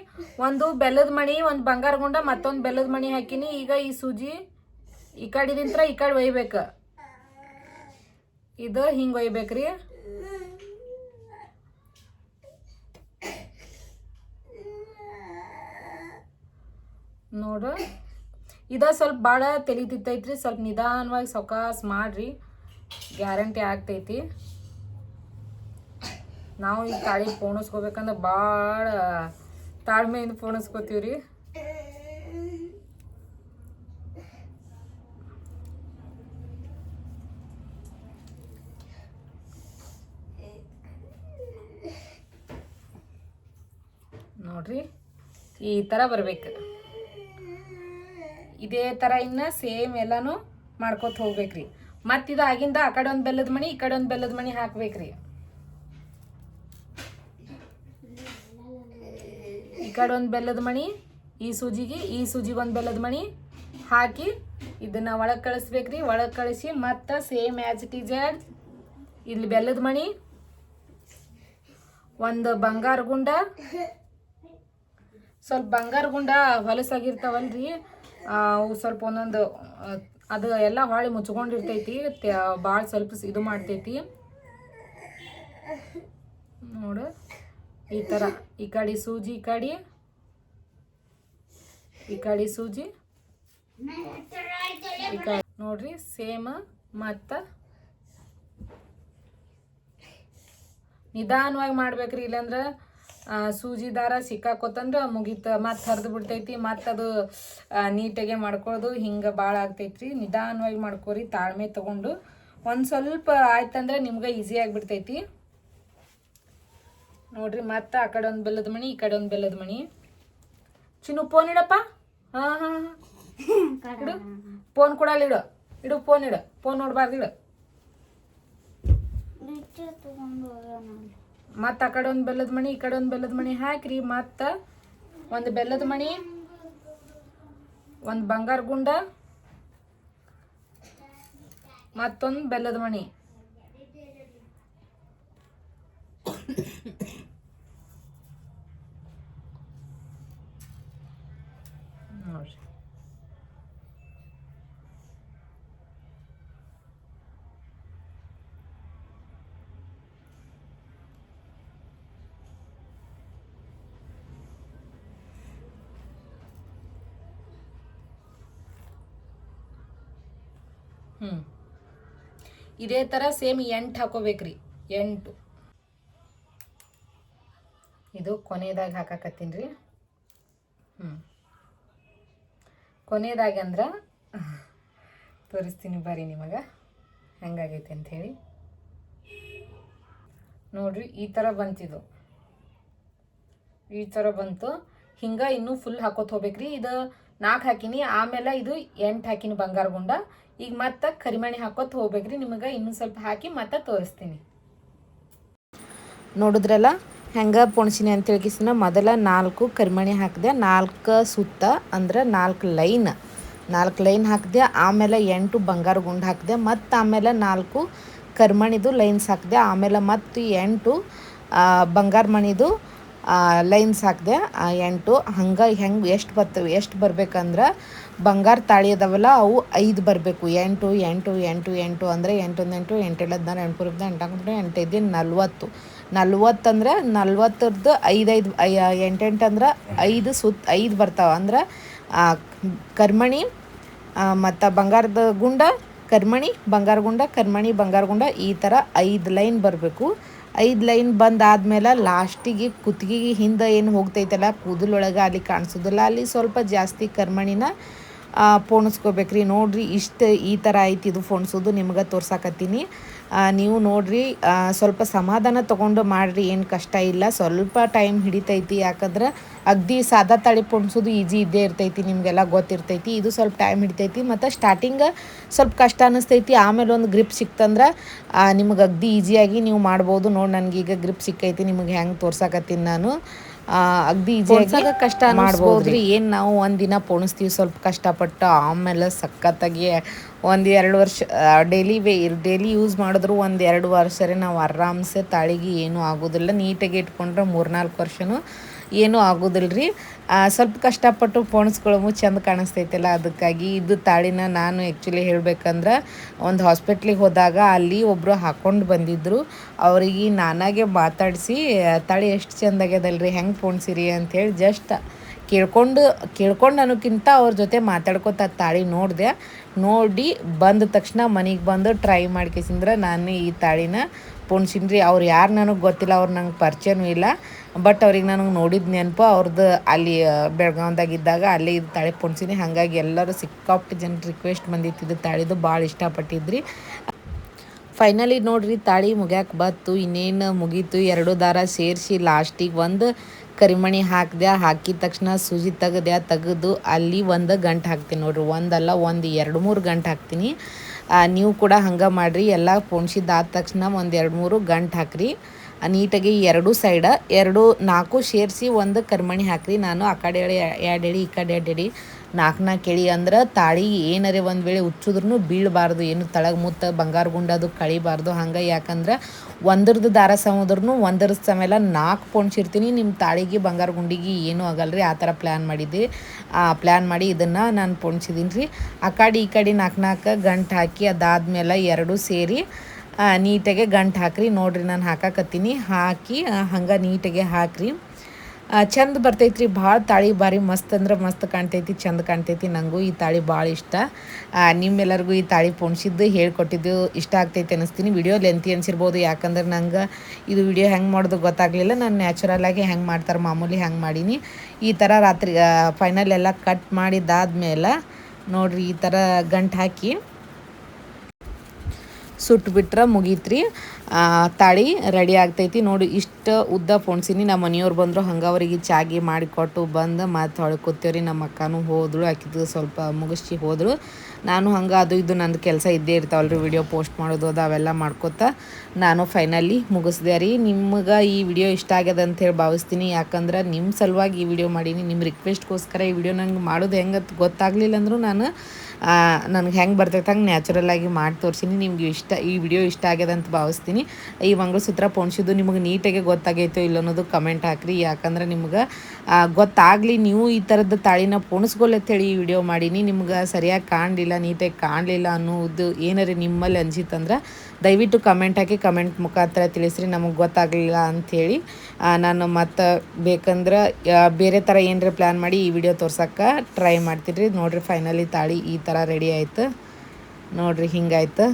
ಒಂದು ಬೆಲ್ಲದ ಮಣಿ, ಒಂದು ಬಂಗಾರ ಗುಂಡ, ಮತ್ತೊಂದು ಬೆಲ್ಲದ ಮಣಿ ಹಾಕಿನಿ. ಈಗ ಈ ಸೂಜಿ ಈ ಕಡಿದಿಂತ್ರ ಈ ಕಡೆ ಒಯ್ಬೇಕು. ಇದು ಹಿಂಗೆ ಒಯ್ಬೇಕ್ರಿ. ನೋಡು. ಇದ ಸ್ವಲ್ಪ ಭಾಳ ತೆಲಿತಿತ್ತೈತ್ರಿ ಸ್ವಲ್ಪ ನಿಧಾನವಾಗಿ ಸೌಕಾಸ್ ಮಾಡ್ರಿ. ಗ್ಯಾರಂಟಿ ಆಗ್ತೈತಿ. ನಾವು ಈ ತಾಳಿ ಪೋಣಿಸ್ಕೋಬೇಕಂದ್ರೆ ಭಾಳ ತಾಳ್ಮೆಯಿಂದ ಪೋಣಿಸ್ಕೋತೀವ್ರಿ. ನೋಡ್ರಿ, ಈ ಥರ ಬರ್ಬೇಕು. ಇದೇ ಥರ ಇನ್ನು ಸೇಮ್ ಎಲ್ಲಾನು ಮಾಡ್ಕೊತ ಹೋಗ್ಬೇಕ್ರಿ. ಇದು ಆಗಿಂದ ಆ ಕಡೆ ಒಂದು ಬೆಲ್ಲದ ಮಣಿ, ಈ ಕಡೆ ಒಂದು ಬೆಲ್ಲದ ಮಣಿ ಹಾಕ್ಬೇಕ್ರಿ. ಈ ಕಡೆ ಒಂದು ಬೆಲ್ಲದ ಮಣಿ, ಈ ಸೂಜಿಗೆ ಈ ಸೂಜಿಗೆ ಒಂದು ಬೆಲ್ಲದ ಮಣಿ ಹಾಕಿ ಇದನ್ನ ಒಳಗೆ ಕಳಿಸ್ಬೇಕ್ರಿ. ಒಳಗೆ ಕಳಿಸಿ ಮತ್ತು ಸೇಮ್ ಆ್ಯಸ್ ಇಟ್ ಈಸ್ ಇಲ್ಲಿ ಬೆಲ್ಲದ ಮಣಿ, ಒಂದು ಬಂಗಾರ ಗುಂಡ. ಸ್ವಲ್ಪ ಬಂಗಾರ ಗುಂಡ ಹೊಲಸಾಗಿರ್ತಾವಲ್ರಿ ಸ್ವಲ್ಪ ಒಂದೊಂದು ಅದು ಎಲ್ಲ ಹೊಳೆ ಮುಚ್ಕೊಂಡಿರ್ತೈತಿ ಭಾಳ ಸ್ವಲ್ಪ ಇದು ಮಾಡ್ತೈತಿ. ನೋಡು, ಈ ಥರ ಈ ಕಡೆ ಸೂಜಿ, ಈ ಕಡೆ ಈ ಕಡೆ ಸೂಜಿ. ಈ ನೋಡ್ರಿ, ಸೇಮ್ ಮತ್ತು ನಿಧಾನವಾಗಿ ಮಾಡ್ಬೇಕ್ರಿ ಇಲ್ಲಾಂದ್ರೆ ಸೂಜಿ ದಾರ ಸಿಕ್ಕಾಕೋತಂದ್ರೆ ಮುಗೀತು, ಮತ್ತೆ ಹರಿದು ಬಿಡ್ತೈತಿ, ಮತ್ತು ಅದು ನೀಟಾಗೆ ಮಾಡ್ಕೊಳ್ಳೋದು ಹಿಂಗೆ ಭಾಳ ಆಗ್ತೈತ್ರಿ. ನಿಧಾನವಾಗಿ ಮಾಡ್ಕೋರಿ, ತಾಳ್ಮೆ ತಗೊಂಡು. ಒಂದು ಸ್ವಲ್ಪ ಆಯ್ತಂದ್ರೆ ನಿಮ್ಗೆ ಈಸಿ ಆಗಿಬಿಡ್ತೈತಿ. ನೋಡ್ರಿ, ಮತ್ತೆ ಆ ಕಡೆ ಒಂದು ಬೆಲ್ಲದ ಮಣಿ, ಈ ಕಡೆ ಒಂದು ಬೆಲ್ಲದ ಮಣಿ. ಚಿನ್ನು ಫೋನ್ ಇಡಪ್ಪ? ಹಾಂ ಹಾಂ ಹಾಂ. ಇಡು. ಫೋನ್ ಕೊಡಲ್ಲ, ಇಡು. ಇಡು ಫೋನ್ ಇಡು. ಫೋನ್ ನೋಡ್ಬಾರ್ದು, ಇಡು. ಮತ್ತು ಆ ಕಡೆ ಒಂದು ಬೆಲ್ಲದ ಮಣಿ, ಈ ಕಡೆ ಒಂದು ಬೆಲ್ಲದ ಮಣಿ ಹಾಕ್ರಿ, ಮತ್ತು ಒಂದು ಬೆಲ್ಲದ ಮಣಿ, ಒಂದು ಬಂಗಾರ ಗುಂಡ ಮತ್ತೊಂದು ಬೆಲ್ಲದ ಮಣಿ ನೋಡ್ರಿ ಹ್ಞೂ ಇದೇ ಥರ ಸೇಮ್ ಎಂಟು ಹಾಕೋಬೇಕ್ರಿ. ಎಂಟು. ಇದು ಕೊನೆಯದಾಗಿ ಹಾಕಾಕತ್ತೀನಿ ರೀ. ಹ್ಞೂ ಕೊನೆಯದಾಗಿ ಅಂದ್ರೆ (laughs) ತೋರಿಸ್ತೀನಿ ಬರ್ರಿ ನಿಮಗೆ. ಹೆಂಗಾಗೈತೆ ಅಂಥೇಳಿ ನೋಡ್ರಿ, ಈ ಥರ ಬಂತಿದು. ಈ ಥರ ಬಂತು. ಹಿಂಗೆ ಇನ್ನೂ ಫುಲ್ ಹಾಕೋತ ಹೋಗ್ಬೇಕ್ರಿ. ಇದು ನಾಲ್ಕು ಹಾಕಿನಿ. ಆಮೇಲೆ ಇದು ಎಂಟು ಹಾಕಿನಿ ಬಂಗಾರ ಗುಂಡ ಈಗ ಮತ್ತೆ ಕರಿಮಣಿ ಹಾಕೋತ ಹೋಗ್ಬೇಕ್ರಿ. ನಿಮಗೆ ಇನ್ನೂ ಸ್ವಲ್ಪ ಹಾಕಿ ಮತ್ತೆ ತೋರಿಸ್ತೀನಿ. ನೋಡಿದ್ರಲ್ಲ, ಹೆಂಗೆ ಪೊಣಸಿನಿ ಅಂತ ಕಿಸಿನ, ಮೊದಲ ನಾಲ್ಕು ಕರಿಮಣಿ ಹಾಕಿದೆ, ನಾಲ್ಕು ಸುತ್ತ ಅಂದ್ರೆ ನಾಲ್ಕು ಲೈನ್. ನಾಲ್ಕು ಲೈನ್ ಹಾಕಿದೆ, ಆಮೇಲೆ ಎಂಟು ಬಂಗಾರ ಗುಂಡು ಹಾಕಿದೆ, ಮತ್ತು ಆಮೇಲೆ ನಾಲ್ಕು ಕರಿಮಣಿದು ಲೈನ್ಸ್ ಹಾಕಿದೆ, ಆಮೇಲೆ ಮತ್ತು ಎಂಟು ಬಂಗಾರ ಮಣಿದು ಲೈನ್ಸ್ ಹಾಕಿದೆ ಎಂಟು, ಹಂಗೆ ಹೆಂಗೆ ಎಷ್ಟು ಬರ್ತವೆ ಎಷ್ಟು ಬರ್ಬೇಕಂದ್ರೆ ಬಂಗಾರ ತಾಳಿ ಅದಾವಲ್ಲ, ಅವು ಐದು ಬರಬೇಕು. ಎಂಟು ಎಂಟು ಎಂಟು ಎಂಟು ಅಂದರೆ ಎಂಟೊಂದು ಎಂಟು ಎಂಟೆಲ್ಲ ಹದಿನಾರು ಎಂಟು ರೂಪಾಯಿ ಎಂಟು ಎಂಟೈದು ನಲ್ವತ್ತು. ನಲ್ವತ್ತಂದ್ರೆ ನಲ್ವತ್ತರದ್ದು ಐದೈದು ಎಂಟೆಂಟು ಅಂದ್ರೆ ಐದು ಸುತ್ತ ಐದು ಬರ್ತಾವೆ. ಅಂದ್ರೆ ಕರ್ಮಣಿ ಮತ್ತು ಬಂಗಾರದ ಗುಂಡ, ಕರ್ಮಣಿ, ಬಂಗಾರ ಗುಂಡ, ಕರ್ಮಣಿ, ಬಂಗಾರ ಗುಂಡ ಈ ಥರ ಐದು ಲೈನ್ ಬರಬೇಕು. ಐದು ಲೈನ್ ಬಂದಾದ್ಮೇಲೆ ಲಾಸ್ಟಿಗೆ ಕುತ್ತಿಗೆಗೆ ಹಿಂದೆ ಏನು ಹೋಗ್ತೈತಲ್ಲ, ಕೂದಲೊಳಗೆ ಅಲ್ಲಿ ಕಾಣಿಸೋದಿಲ್ಲ. ಅಲ್ಲಿ ಸ್ವಲ್ಪ ಜಾಸ್ತಿ ಕರ್ಮಣಿನ ಪೋಣಿಸ್ಕೋಬೇಕ್ರಿ. ನೋಡ್ರಿ ಇಷ್ಟು ಈ ಥರ ಐತಿ, ಇದು ಫೋಣಿಸೋದು ನಿಮ್ಗೆ ತೋರ್ಸಾಕತ್ತೀನಿ. ನೀವು ನೋಡ್ರಿ ಸ್ವಲ್ಪ ಸಮಾಧಾನ ತೊಗೊಂಡು ಮಾಡಿರಿ, ಏನು ಕಷ್ಟ ಇಲ್ಲ. ಸ್ವಲ್ಪ ಟೈಮ್ ಹಿಡಿತೈತಿ. ಯಾಕಂದ್ರೆ ಅಗ್ದಿ ಸಾದಾ ತಳಿ ಪುಣಿಸೋದು ಈಜಿ ಇದ್ದೇ ಇರ್ತೈತಿ, ನಿಮಗೆಲ್ಲ ಗೊತ್ತಿರ್ತೈತಿ. ಇದು ಸ್ವಲ್ಪ ಟೈಮ್ ಹಿಡಿತೈತಿ. ಮತ್ತು ಸ್ಟಾರ್ಟಿಂಗ್ ಸ್ವಲ್ಪ ಕಷ್ಟ ಅನ್ನಿಸ್ತೈತಿ ಆಮೇಲೆ ಒಂದು ಗ್ರಿಪ್ ಸಿಕ್ತಂದ್ರೆ ನಿಮಗೆ ಅಗ್ದಿ ಈಸಿಯಾಗಿ ನೀವು ಮಾಡ್ಬೋದು. ನೋಡಿ ನನಗೀಗ ಗ್ರಿಪ್ ಸಿಕ್ಕೈತಿ, ನಿಮಗೆ ಹೆಂಗೆ ತೋರ್ಸಾಕತ್ತೀನಿ ನಾನು. ಅಗ್ದಿ ಈಜಿಯಾಗಿ ಕಷ್ಟ ಮಾಡ್ಬೋದ್ರಿ. ಏನು ನಾವು ಒಂದಿನ ಪೋಣಿಸ್ತೀವಿ ಸ್ವಲ್ಪ ಕಷ್ಟಪಟ್ಟು ಆಮೇಲೆ ಸಖತ್ತಾಗಿ ಒಂದು ಎರಡು ವರ್ಷ ಡೈಲಿ ವೇ ಡೈಲಿ ಯೂಸ್ ಮಾಡಿದ್ರು ಒಂದು ಎರಡು ವರ್ಷರೇ ನಾವು ಆರಾಮ್ಸೆ ತಾಳಿಗೆ ಏನೂ ಆಗೋದಿಲ್ಲ. ನೀಟಾಗಿ ಇಟ್ಕೊಂಡ್ರೆ ಮೂರ್ನಾಲ್ಕು ವರ್ಷನೂ ಏನೂ ಆಗೋದಿಲ್ಲ ರೀ ಸ್ವಲ್ಪ ಕಷ್ಟಪಟ್ಟು ಪೋಣಿಸ್ಕೊಳ್ಳೋ ಚೆಂದ ಕಾಣಿಸ್ತೈತಲ್ಲ, ಅದಕ್ಕಾಗಿ ಇದು ತಾಳಿನ ನಾನು ಆ್ಯಕ್ಚುಲಿ ಹೇಳ್ಬೇಕಂದ್ರೆ ಒಂದು ಹಾಸ್ಪಿಟ್ಲಿಗೆ ಹೋದಾಗ ಅಲ್ಲಿ ಒಬ್ಬರು ಹಾಕ್ಕೊಂಡು ಬಂದಿದ್ದರು ಅವರಿಗೆ ನಾನಾಗೆ ಮಾತಾಡಿಸಿ ತಾಳಿ ಎಷ್ಟು ಚಂದ ಆಗ್ಯದಲ್ರಿ, ಹೆಂಗೆ ಪೋಣಿಸಿರಿ ಅಂಥೇಳಿ ಜಸ್ಟ್ ಕೇಳ್ಕೊಂಡು ಕೇಳ್ಕೊಂಡು ಅನ್ನೋಕ್ಕಿಂತ ಅವ್ರ ಜೊತೆ ಮಾತಾಡ್ಕೊತ ತಾಳಿ ನೋಡಿದೆ. ನೋಡಿ ಬಂದ ತಕ್ಷಣ ಮನೆಗೆ ಬಂದು ಟ್ರೈ ಮಾಡ್ಕೇಸಿಂದ್ರೆ ನಾನು ಈ ತಾಳಿನ ಪೋಣ್ಸಿನ್ರಿ ಅವ್ರು ಯಾರು ನನಗೆ ಗೊತ್ತಿಲ್ಲ, ಅವ್ರು ನಂಗೆ ಪರಿಚಯನೂ ಇಲ್ಲ. ಬಟ್ ಅವ್ರಿಗೆ ನನಗೆ ನೋಡಿದ ನೆನಪು ಅವ್ರದ್ದು ಅಲ್ಲಿ ಬೆಳಗಾವ್ದಾಗಿದ್ದಾಗ ಅಲ್ಲಿ ಇದು ತಾಳಿ ಪೋಣ್ಸಿನಿ. ಹಾಗಾಗಿ ಎಲ್ಲರೂ ಸಿಕ್ಕಾಪಟ್ಟು ಜನ ರಿಕ್ವೆಸ್ಟ್ ಬಂದಿತ್ತು. ಇದು ತಾಳಿದು ಭಾಳ ಇಷ್ಟಪಟ್ಟಿದ್ರಿ. ಫೈನಲಿ ನೋಡ್ರಿ, ತಾಳಿ ಮುಗ್ಯಾಕೆ ಬತ್ತು ಇನ್ನೇನು ಮುಗೀತು? ಎರಡು ದಾರ ಸೇರಿಸಿ ಲಾಸ್ಟಿಗೆ ಒಂದು ಕರಿಮಣಿ ಹಾಕಿದೆ ಹಾಕಿದ ತಕ್ಷಣ ಸೂಜಿ ತೆಗ್ದೆ ತೆಗೆದು ಅಲ್ಲಿ ಒಂದು ಗಂಟು ಹಾಕ್ತೀನಿ ನೋಡ್ರಿ. ಒಂದಲ್ಲ ಒಂದು, ಎರಡು, ಮೂರು ಗಂಟು ಹಾಕ್ತೀನಿ. ನೀವು ಕೂಡ ಹಂಗೆ ಮಾಡಿರಿ. ಎಲ್ಲ ಪೋಣಿಸಿದ್ದಾದ ತಕ್ಷಣ ಒಂದು ಎರಡು ಮೂರು ಗಂಟು ಹಾಕ್ರಿ. ನೀಟಾಗಿ ಎರಡು ಸೈಡ ಎರಡು ನಾಲ್ಕು ಸೇರಿಸಿ ಒಂದು ಕರ್ಮಣಿ ಹಾಕ್ರಿ. ನಾನು ಆ ಕಡೆ ಎಳೆ ಎರಡು ಎಳಿ ಈ ಕಡೆ ಎರಡು ನಾಲ್ಕು ನಾಲ್ಕು ಅಂದ್ರೆ ತಾಳಿ ಏನಾರೆ ಒಂದು ವೇಳೆ ಉಚ್ಚಿದ್ರೂ ಬೀಳಬಾರ್ದು, ಏನು ತಳಗ ಮುತ್ತ ಬಂಗಾರ ಗುಂಡದು ಕಳಿಬಾರ್ದು, ಹಂಗೆ ಯಾಕಂದ್ರೆ ಒಂದ್ರದ್ದು ದಾರ ಸಮುದ್ರನು ಒಂದರ ಸಮೇಲ ನಾಲ್ಕು ಪೊಣ್ಸಿರ್ತೀನಿ ನಿಮ್ಮ ತಾಳಿಗೆ ಬಂಗಾರ ಗುಂಡಿಗೆ ಏನೂ ಆಗಲ್ರಿ, ಆ ಥರ ಪ್ಲ್ಯಾನ್ ಮಾಡಿದ್ದೆ. ಆ ಪ್ಲ್ಯಾನ್ ಮಾಡಿ ಇದನ್ನು ನಾನು ಪೋಣ್ಸಿದ್ದೀನಿ ರೀ ಆ ಕಡೆ ಈ ಕಡೆ ನಾಲ್ಕು ನಾಲ್ಕು ಗಂಟು ಹಾಕಿ ಅದಾದ್ಮೇಲೆ ಎರಡು ಸೇರಿ ನೀಟಾಗೆ ಗಂಟು ಹಾಕ್ರಿ. ನೋಡ್ರಿ ನಾನು ಹಾಕಾಕತ್ತೀನಿ. ಹಾಕಿ ಹಂಗೆ ನೀಟಾಗೆ ಹಾಕ್ರಿ. ಚಂದ ಬರ್ತೈತ್ರಿ, ಭಾಳ ತಾಳಿ ಭಾರಿ ಮಸ್ತ್ ಅಂದ್ರೆ ಮಸ್ತ್ ಕಾಣ್ತೈತಿ, ಚಂದ ಕಾಣ್ತೈತಿ ನನಗೂ ಈ ತಾಳಿ ಭಾಳ ಇಷ್ಟ. ನಿಮ್ಮೆಲ್ಲರಿಗೂ ಈ ತಾಳಿ ಪೋಣಿಸಿದ್ದು ಹೇಳ್ಕೊಟ್ಟಿದ್ದು ಇಷ್ಟ ಆಗ್ತೈತೆ ಅನ್ನಿಸ್ತೀನಿ ವಿಡಿಯೋ ಲೆಂತಿ ಅನ್ಸಿರ್ಬೋದು, ಯಾಕಂದ್ರೆ ನಂಗೆ ಇದು ವಿಡಿಯೋ ಹೆಂಗೆ ಮಾಡೋದು ಗೊತ್ತಾಗಲಿಲ್ಲ. ನಾನು ನ್ಯಾಚುರಲಾಗಿ ಹೆಂಗೆ ಮಾಡ್ತಾರೆ, ಮಾಮೂಲಿ ಹೆಂಗೆ ಮಾಡೀನಿ. ಈ ಥರ ರಾತ್ರಿ ಫೈನಲ್ ಎಲ್ಲ ಕಟ್ ಮಾಡಿದ್ದಾದ್ಮೇಲೆ ನೋಡಿರಿ ಈ ಥರ ಗಂಟು ಹಾಕಿ ಸುಟ್ಬಿಟ್ರೆ ಮುಗೀತ್ರಿ. ತಾಳಿ ರೆಡಿ ಆಗ್ತೈತಿ. ನೋಡಿ, ಇಷ್ಟು ಉದ್ದ ಪೋಣ್ಸಿನಿ. ನಮ್ಮ ಮನೆಯವ್ರು ಬಂದರು ಹಂಗೆ ಅವರಿಗೆ ಚಾಗಿ ಮಾಡಿಕೊಟ್ಟು ಬಂದು ಮತ್ತು ಹೊಳೆ ಕೂತೇವ್ರಿ ನಮ್ಮ ಅಕ್ಕನೂ ಹೋದ್ರು ಆಕಿದ್ದು ಸ್ವಲ್ಪ ಮುಗಿಸಿ ಹೋದಳು. ನಾನು ಹಂಗೆ ಅದು ಇದು ನಂದು ಕೆಲಸ ಇದ್ದೇ ಇರ್ತಾವಲ್ರಿ. ವಿಡಿಯೋ ಪೋಸ್ಟ್ ಮಾಡೋದು, ಅದು ಅವೆಲ್ಲ ಮಾಡ್ಕೋತ ನಾನು ಫೈನಲಿ ಮುಗಿಸ್ದೆ ರೀ. ನಿಮ್ಗೆ ಈ ವಿಡಿಯೋ ಇಷ್ಟ ಆಗ್ಯದ ಅಂತೇಳಿ ಭಾವಿಸ್ತೀನಿ. ಯಾಕಂದ್ರೆ ನಿಮ್ಮ ಸಲುವಾಗಿ ಈ ವಿಡಿಯೋ ಮಾಡೀನಿ. ನಿಮ್ಮ ರಿಕ್ವೆಸ್ಟ್ಗೋಸ್ಕರ ಈ ವಿಡಿಯೋ ನಂಗೆ ಮಾಡೋದು ಹೆಂಗೆ ಗೊತ್ತಾಗಲಿಲ್ಲ ಅಂದರೂ ನಾನು ನನಗೆ ಹೆಂಗೆ ಬರ್ತೈತೆ ಹಂಗೆ ನ್ಯಾಚುರಲ್ ಆಗಿ ಮಾಡಿ ತೋರಿಸಿನಿ. ನಿಮ್ಗೆ ಇಷ್ಟ, ಈ ವಿಡಿಯೋ ಇಷ್ಟ ಆಗ್ಯದ ಅಂತ ಭಾವಿಸ್ತೀನಿ. ಈ ಮಂಗಳಸೂತ್ರ ಪೋಣಿಸಿದ್ದು ನಿಮಗೆ ನೀಟಾಗಿ ಗೊತ್ತಾಗೈತೋ ಇಲ್ಲ ಅನ್ನೋದು ಕಮೆಂಟ್ ಹಾಕ್ರಿ. ಯಾಕಂದ್ರೆ ನಿಮ್ಗೆ ಗೊತ್ತಾಗಲಿ ನೀವು ಈ ಥರದ ತಾಳಿನ ಪೋಣಿಸ್ಕೊಲ್ಲತ್ತೇಳಿ ಈ ವಿಡಿಯೋ ಮಾಡೀನಿ. ನಿಮ್ಗೆ ಸರಿಯಾಗಿ ಕಾಣಲಿಲ್ಲ, ನೀಟಾಗಿ ಕಾಣಲಿಲ್ಲ ಅನ್ನೋದು ಏನಾರ ನಿಮ್ಮಲ್ಲಿ ಅನ್ಸಿತ್ತಂದ್ರೆ ದಯವಿಟ್ಟು ಕಮೆಂಟ್ ಹಾಕಿ ಕಮೆಂಟ್ ಮುಖಾಂತರ ತಿಳಿಸ್ರಿ, ನಮಗೆ ಗೊತ್ತಾಗಲಿಲ್ಲ ಅಂಥೇಳಿ ನಾನು ಮತ್ತು ಬೇಕಂದ್ರೆ ಬೇರೆ ಥರ ಏನರ ಪ್ಲ್ಯಾನ್ ಮಾಡಿ ಈ ವಿಡಿಯೋ ತೋರ್ಸಕ್ಕೆ ಟ್ರೈ ಮಾಡ್ತೀರಿ ನೋಡಿರಿ ಫೈನಲಿ ತಾಳಿ ಈ ಥರ ರೆಡಿ ಆಯ್ತು. ನೋಡಿರಿ ಹಿಂಗಾಯ್ತು.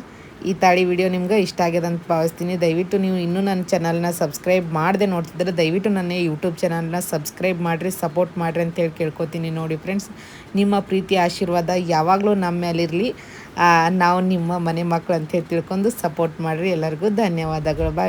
ಈ ತಾಳಿ ವಿಡಿಯೋ ನಿಮ್ಗೆ ಇಷ್ಟ ಆಗ್ಯದ ಅಂತ ಭಾವಿಸ್ತೀನಿ. ದಯವಿಟ್ಟು ನೀವು ಇನ್ನೂ ನನ್ನ ಚಾನಲ್ನ ಸಬ್ಸ್ಕ್ರೈಬ್ ಮಾಡದೆ ನೋಡ್ತಿದ್ರೆ ದಯವಿಟ್ಟು ನನ್ನ ಯೂಟ್ಯೂಬ್ ಚಾನಲ್ನ ಸಬ್ಸ್ಕ್ರೈಬ್ ಮಾಡಿರಿ ಸಪೋರ್ಟ್ ಮಾಡಿರಿ ಅಂತೇಳಿ ಕೇಳ್ಕೊತೀನಿ ನೋಡಿ ಫ್ರೆಂಡ್ಸ್ ನಿಮ್ಮ ಪ್ರೀತಿ, ಆಶೀರ್ವಾದ ಯಾವಾಗಲೂ ನಮ್ಮ ಮೇಲಿರಲಿ ನಾವು ನಿಮ್ಮ ಮನೆ ಮಕ್ಕಳು ಅಂತೇಳಿ ತಿಳ್ಕೊಂಡು ಸಪೋರ್ಟ್ ಮಾಡಿರಿ. ಎಲ್ಲರಿಗೂ ಧನ್ಯವಾದಗಳು. ಬಾಯ್